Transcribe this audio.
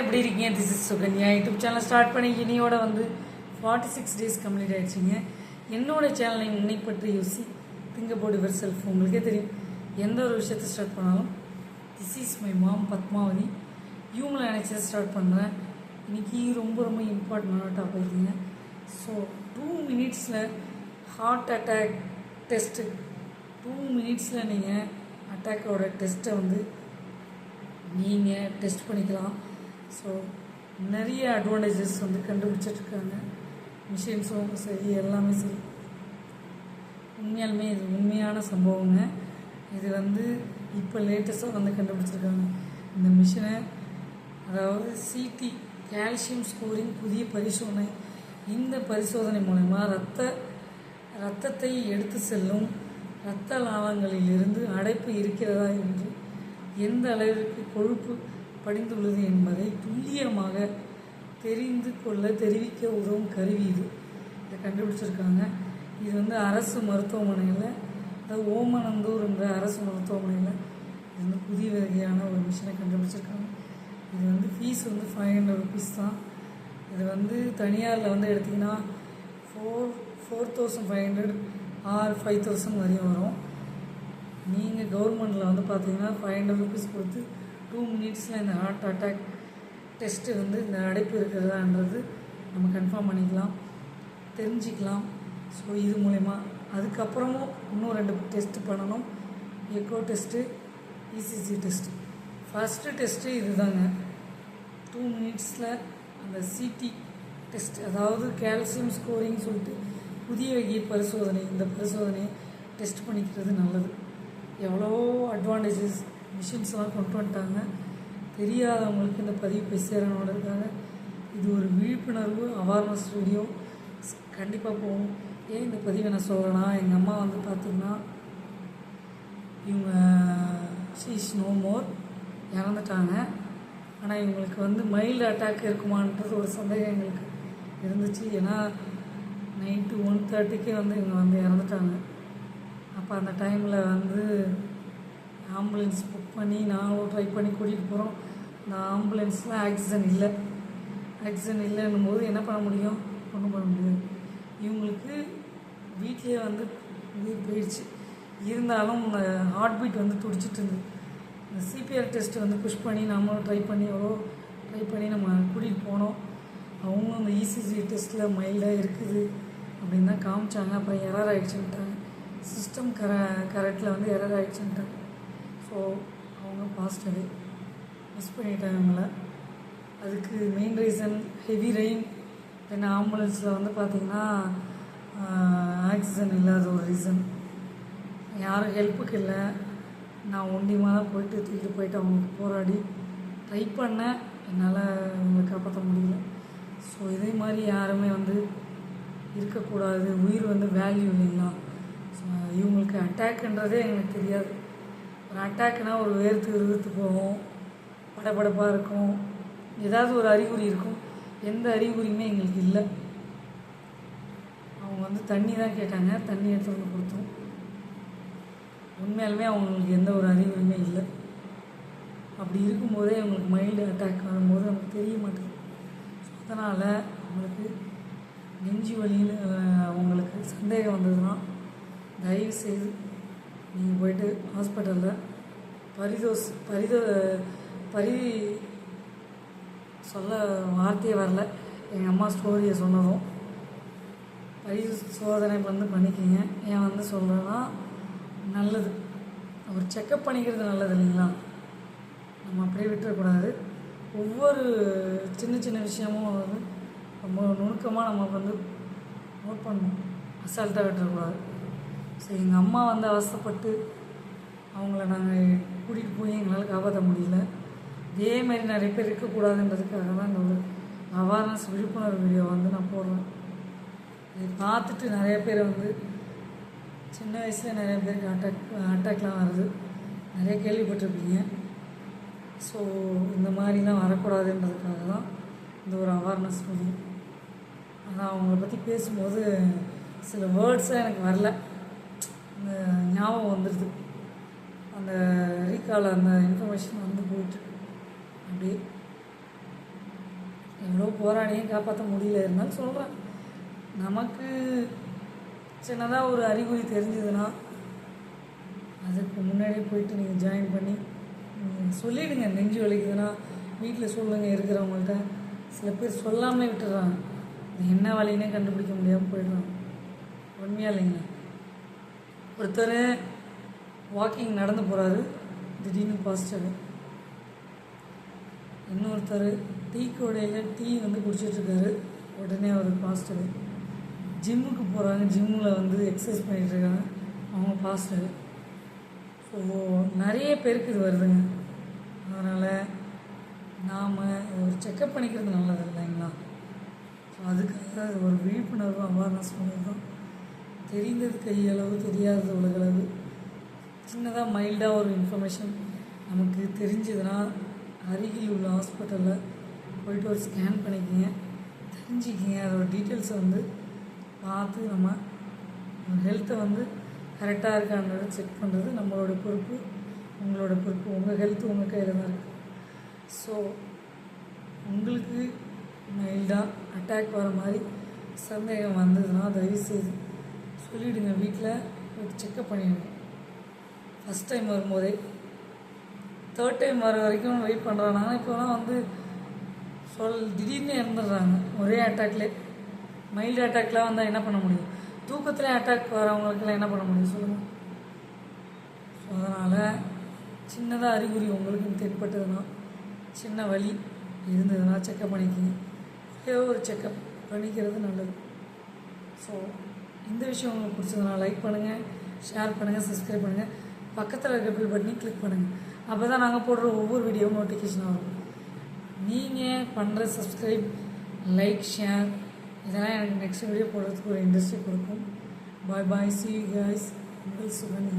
எப்படி இருக்கீங்க? This is Sukanya YouTube channel start பண்ணி இனியோட வந்து ஃபார்ட்டி சிக்ஸ் டேஸ் கம்ப்ளீட் ஆயிடுச்சுங்க. என்னோட சேனலை இன்னை பற்றி யோசி திங்க போர்டு யுவர் செல்ஃப் உங்களுக்கே தெரியும். எந்த ஒரு விஷயத்தை ஸ்டார்ட் பண்ணாலும் this is my mom Padmavathi. இவங்களை நினச்சதை ஸ்டார்ட் பண்ணுறேன் இன்னைக்கு ரொம்ப ரொம்ப இம்பார்ட்டண்டான டாபிக்ங்க ஸோ டூ மினிட்ஸில் ஹார்ட் அட்டாக் டெஸ்ட்டு டூ மினிட்ஸில் நீங்கள் அட்டாக்கோட டெஸ்ட்டை வந்து நீங்கள் டெஸ்ட் பண்ணிக்கலாம். ஸோ நிறைய அட்வான்டேஜஸ் வந்து கண்டுபிடிச்சிட்ருக்காங்க. மிஷின்ஸும் சரி எல்லாமே சரி. உண்மையாலுமே இது உண்மையான சம்பவங்க. இது வந்து இப்போ லேட்டஸ்ட்டாக வந்து கண்டுபிடிச்சிருக்காங்க. இந்த மிஷினை அதாவது சிடி கால்சியம் ஸ்கோரிங் புதிய பரிசோதனை. இந்த பரிசோதனை மூலயமா ரத்த ரத்தத்தை எடுத்து செல்லும் இரத்த நாளங்களிலிருந்து அடைப்பு இருக்கிறதா என்று எந்த அளவிற்கு கொழுப்பு படிந்துள்ளது என்பதை துல்லியமாக தெரிந்து கொள்ள தெரிவிக்க உதவும் கருவி இது. இதை கண்டுபிடிச்சிருக்காங்க. இது வந்து அரசு மருத்துவமனையில் அதாவது ஓமனந்தூர் என்ற அரசு மருத்துவமனையில் இது வந்து புதிய வகையான ஒரு மிஷினை கண்டுபிடிச்சிருக்காங்க. இது வந்து ஃபீஸ் வந்து ஃபைவ் ஹண்ட்ரட் ருபீஸ் தான். இது வந்து தனியாரில் வந்து எடுத்திங்கன்னா four four thousand five hundred or five thousand வரையும் வரும். நீங்கள் கவர்மெண்ட்டில் வந்து பார்த்தீங்கன்னா ஃபைவ் ஹண்ட்ரட் ருபீஸ் கொடுத்து டூ மினிட்ஸில் இந்த ஹார்ட் அட்டாக் டெஸ்ட்டு வந்து இந்த அடைப்பு இருக்கிறதான்றது நம்ம கன்ஃபார்ம் பண்ணிக்கலாம் தெரிஞ்சுக்கலாம். ஸோ இது மூலயமா அதுக்கப்புறமும் இன்னும் ரெண்டு டெஸ்ட்டு பண்ணணும். Echo test ECC test first test இதுதாங்க. டூ மினிட்ஸில் அந்த சிடி டெஸ்ட் அதாவது கால்சியம் ஸ்கோரிங் சொல்லிட்டு புதிய வகை பரிசோதனை இந்த பரிசோதனையை டெஸ்ட் பண்ணிக்கிறது நல்லது. எவ்வளோ அட்வான்டேஜஸ் மிஷின்ஸ்லாம் கொண்டு வந்துட்டாங்க. தெரியாதவங்களுக்கு இந்த பதிவு போய் இது ஒரு விழிப்புணர்வு அவேர்னஸ் வீடியோ கண்டிப்பாக போகும். ஏன் இந்த பதிவை நான் சொல்லலாம் எங்கள் அம்மா வந்து பார்த்திங்கன்னா இவங்க ஷீஸ் நோ மோர் இறந்துட்டாங்க. ஆனால் இவங்களுக்கு வந்து மைல்டு அட்டாக் இருக்குமான்றது ஒரு சந்தேகம் எங்களுக்கு இருந்துச்சு. ஏன்னா நைட்டு ஒன் தேர்ட்டிக்கே வந்து இவங்க வந்து இறந்துட்டாங்க. அப்போ அந்த டைமில் வந்து ஆம்புலன்ஸ் பண்ணி நாங்களும் ட்ரை பண்ணி கூட்டிகிட்டு போகிறோம் இந்த ஆம்புலன்ஸில் ஆக்சிஜன் இல்லை. ஆக்சிஜன் இல்லைன்னும் போது என்ன பண்ண முடியும்? ஒன்றும் பண்ண முடியாது. இவங்களுக்கு வீட்லேயே வந்து இது போயிடுச்சு. இருந்தாலும் இந்த ஹார்ட் பீட் வந்து துடிச்சிட்டு இருந்தது. இந்த சிபிஆர் டெஸ்ட் வந்து புஷ் பண்ணி நம்மளும் ட்ரை பண்ணி எவ்வளோ ட்ரை பண்ணி நம்ம கூட்டிகிட்டு போனோம். அவங்களும் அந்த இசிஜி டெஸ்ட்டில் மைல்டாக இருக்குது அப்படின்னு தான் காமிச்சாங்க. அப்புறம் எரர் ஆகிடுச்சுன்ட்டாங்க சிஸ்டம் கர கரெக்டில் வந்து எரர் ஆகிடுச்சுன்ட்டாங்க ஸோ அவங்க பாசிட்டிவ் மிஸ் பண்ணிட்டேன் அவங்கள. அதுக்கு main reason heavy rain then ஆம்புலன்ஸில் வந்து பார்த்திங்கன்னா ஆக்சிஜன் இல்லாத ஒரு ரீசன் யாரும் ஹெல்ப்புக்கு இல்லை. நான் ஒண்டியமாக தான் போயிட்டு தூக்கிட்டு போயிட்டு அவங்களுக்கு போராடி ட்ரை பண்ணேன். என்னால் அவங்களை காப்பாற்ற முடியல. ஸோ இதே மாதிரி யாருமே வந்து இருக்கக்கூடாது. உயிர் வந்து வேல்யூ இல்லைங்களா? ஸோ இவங்களுக்கு அட்டாக்ன்றதே எனக்கு தெரியாது. ஒரு அட்டாக்னா ஒரு வேர்த்து விறுவிறுத்து போகும். படபடப்பாக இருக்கும். ஏதாவது ஒரு அறிகுறி இருக்கும். எந்த அறிகுறியுமே எங்களுக்கு இல்லை. அவங்க வந்து தண்ணி தான் கேட்டாங்க. தண்ணி எடுத்து வந்து கொடுத்தோம். உண்மையாலுமே அவங்களுக்கு எந்த ஒரு அறிகுறியுமே இல்லை. அப்படி இருக்கும்போதே அவங்களுக்கு மைல்டு அட்டாக் வரும்போது நமக்கு தெரிய மாட்டேங்குது. அதனால் அவங்களுக்கு நெஞ்சு வலின்னு அவங்களுக்கு சந்தேகம் வந்ததுன்னா தயவு செய்து நீங்கள் போயிட்டு ஹாஸ்பிட்டலில் பரிதோஸ் பரிதோ பரி சொல்ல வார்த்தையே வரல. எங்கள் அம்மா ஸ்டோரியை சொன்னதும் பரி சோதனை வந்து பண்ணிக்கிங்க. ஏன் வந்து சொல்கிறேன்னா நல்லது. ஒரு செக்கப் பண்ணிக்கிறது நல்லது இல்லைங்களா? நம்ம அப்படியே விட்டுறக்கூடாது. ஒவ்வொரு சின்ன சின்ன விஷயமும் வந்து ரொம்ப நுணுக்கமாக நம்ம வந்து நோட் பண்ணணும். அசால்ட்டாக விட்டுறக்கூடாது. ஸோ எங்கள் அம்மா வந்து அவசப்பட்டு அவங்கள நாங்கள் கூட்டிகிட்டு போய் எங்களால் காப்பாற்ற முடியல. இதே மாதிரி நிறைய பேர் இருக்கக்கூடாதுன்றதுக்காக தான் இந்த ஒரு அவேர்னஸ் விழிப்புணர்வு வீடியோ வந்து நான் போடுறேன். இதை பார்த்துட்டு நிறைய பேர் வந்து சின்ன வயசில் நிறைய பேருக்கு அட்டாக் அட்டாக்லாம் வருது. நிறைய கேள்விப்பட்டிருப்பீங்க. ஸோ இந்த மாதிரிலாம் வரக்கூடாதுன்றதுக்காக தான் இந்த ஒரு அவேர்னஸ் வீடியோ ஆனால் அவங்கள பற்றி பேசும்போது சில வேர்ட்ஸே எனக்கு வரல. ஞாபகம் வந்துடுது அந்த ரீகால் அந்த இன்ஃபர்மேஷன் வந்து போயிட்டு. அப்படியே போராடியும் காப்பாற்ற முடியல. இருந்தாலும் சொல்கிறேன் நமக்கு சின்னதாக ஒரு அறிகுறி தெரிஞ்சதுன்னா அதுக்கு முன்னாடியே போயிட்டு நீங்கள் ஜாயின் பண்ணி சொல்லிவிடுங்க சொல்லிடுங்க. நெஞ்சு வலிக்குதுன்னா வீட்டில் சொல்லுங்கள் இருக்கிறவங்கள்ட்ட. சில பேர் சொல்லாமலே விட்டுடுறாங்க. என்ன வழின்னே கண்டுபிடிக்க முடியாமல் போயிடுறாங்க. உண்மையாக இல்லைங்களா? ஒருத்தர் வாக்கிங் நடந்து போகிறாரு திடீர்னு பாசிட்டிவ் இன்னொருத்தர் டீ கோடையில் டீ வந்து குடிச்சிட்ருக்காரு உடனே அவர் பாசிட்டிவ் ஜிம்முக்கு போகிறாங்க ஜிம்மில் வந்து எக்ஸசைஸ் பண்ணிகிட்டு இருக்காங்க. அவங்க பாசிட்டிவ் ஸோ நிறைய பேருக்கு இது வருதுங்க. அதனால் நாம் ஒரு செக்கப் பண்ணிக்கிறது நல்லது இல்லைங்களா? ஸோ அதுக்காக ஒரு விழிப்புணர்வு அவேர்னஸ் பண்ணது தான் தெரிந்தது கையளவு தெரியாதது உலகளவு. சின்னதாக மைல்டாக ஒரு இன்ஃபர்மேஷன் நமக்கு தெரிஞ்சதுன்னா அருகில் உள்ள ஹாஸ்பிட்டலில் போயிட்டு ஒரு ஸ்கேன் பண்ணிக்கோங்க. தெரிஞ்சுக்கிங்க. அதோடய டீட்டெயில்ஸை வந்து பார்த்து நம்ம ஹெல்த்தை வந்து கரெக்டாக இருக்கான்றதை செக் பண்ணுறது நம்மளோட பொறுப்பு. உங்களோட பொறுப்பு. உங்கள் ஹெல்த் உங்கள் கையில் தான் இருக்குது ஸோ உங்களுக்கு மைல்டாக அட்டாக் வர மாதிரி சந்தேகம் வந்ததுன்னா தயவுசெய்து சொல்லிவிடுங்க வீட்டில் செக்கப் பண்ணிடுங்க. ஃபஸ்ட் டைம் வரும்போதே. தேர்ட் டைம் வர வரைக்கும் வெயிட் பண்ணுறாங்க இப்போலாம் வந்து சொல் திடீர்னு இறந்துடுறாங்க. ஒரே அட்டாக்லே மைல்டு அட்டாக்லாம் வந்தால் என்ன பண்ண முடியும்? தூக்கத்தில் அட்டாக் வரவங்களுக்கெல்லாம் என்ன பண்ண முடியும்? சொல்லுங்கள் ஸோ அதனால் சின்னதாக அறிகுறி உங்களுக்கு தென்பட்டதுன்னா சின்ன வழி இருந்ததுன்னா செக்கப் பண்ணிக்கிங்க. ஒரே ஒரு செக்கப் பண்ணிக்கிறது நல்லது. ஸோ இந்த விஷயம் உங்களுக்கு பிடிச்சதுன்னா லைக் பண்ணுங்கள் ஷேர் பண்ணுங்கள் சப்ஸ்கிரைப் பண்ணுங்கள் பக்கத்தில் இருக்க பில் பட்டனையும் கிளிக் பண்ணுங்கள் அப்போ தான் நாங்கள் போடுற ஒவ்வொரு வீடியோவும் நோட்டிஃபிகேஷன் வரும். நீங்கள் பண்ணுற சப்ஸ்கிரைப் லைக் ஷேர் இதெல்லாம் எனக்கு நெக்ஸ்ட் வீடியோ போடுறதுக்கு ஒரு இன்ட்ரெஸ்ட் கொடுக்கும். பாய் பாய் சி கைஸ் உங்கள் சுகன்யா.